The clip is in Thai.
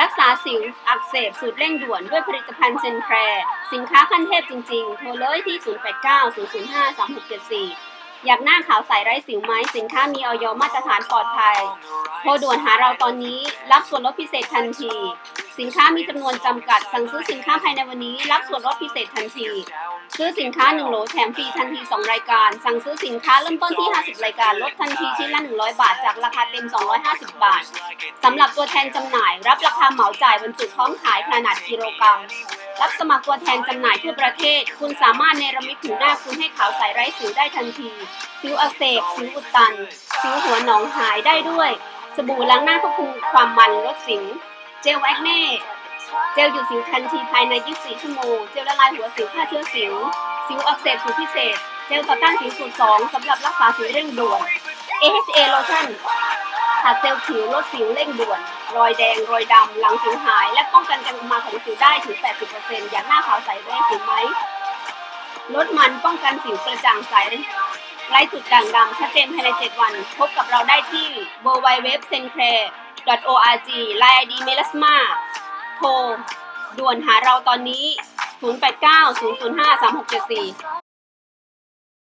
รักษาสิวอักเสบสูตรเร่งด่วนด้วยผลิตภัณฑ์เซนแพรสินค้าขั้นเทพจริงๆ โทรเลยที่ 0890053674 อยากหน้าขาวใสไร้สิวไหมสินค้ามีออยมาตรฐานปลอดภัย โทรด่วนหาเราตอนนี้รับส่วนลดพิเศษทันที สินค้ามีจำนวนจำกัด สั่งซื้อสินค้าภายในวันนี้ รับส่วนลดพิเศษทันที ซื้อสินค้า 1 โหลแถมฟรีทันที 2 รายการ สั่งซื้อสินค้าเริ่มต้นที่ 50 รายการ ลดทันทีชิ้นละ 100 บาท จากราคาเต็ม 250 บาท สำหรับตัวแทนจำหน่าย รับราคาเหมาจ่ายบรรจุพร้อมขายขนาดกิโลกรัม รับสมัครตัวแทนจำหน่ายทั่วประเทศ คุณสามารถเนรมิตผิวหน้าคุณให้ขาวใสไร้สิวได้ทันที สิวอักเสบ สิวอุดตัน สิวหัวหนองหายได้ด้วย สบู่ล้างหน้าควบคุมความมันลดสิว เจลแอคเน่ เจลหยุดสิวทันทีภายใน 24 ชั่วโมง เจลละลายหัวสิวฆ่าเชื้อสิว สิวอักเสบสูตรพิเศษ เจลต่อต้านสิวสูตร2สำหรับรักษาสิวเร่งด่วน AHA Lotion ขัดเซลล์ผิวลดสิวเร่งด่วน รอยแดง รอยดำ หลังสิวหาย และป้องกันการออกมาของสิวได้ถึง 80%อย่างหน้าขาวใสไร้สิวไหม ลดมันป้องกันสิวกระจ่างใส ไร้จุดด่างดำชัดเจนภายใน 7 วัน พบกับเราได้ที่ www.sencare.org ไลน์ ID melasma โทรด่วนหาเราตอนนี้ 089 005 3674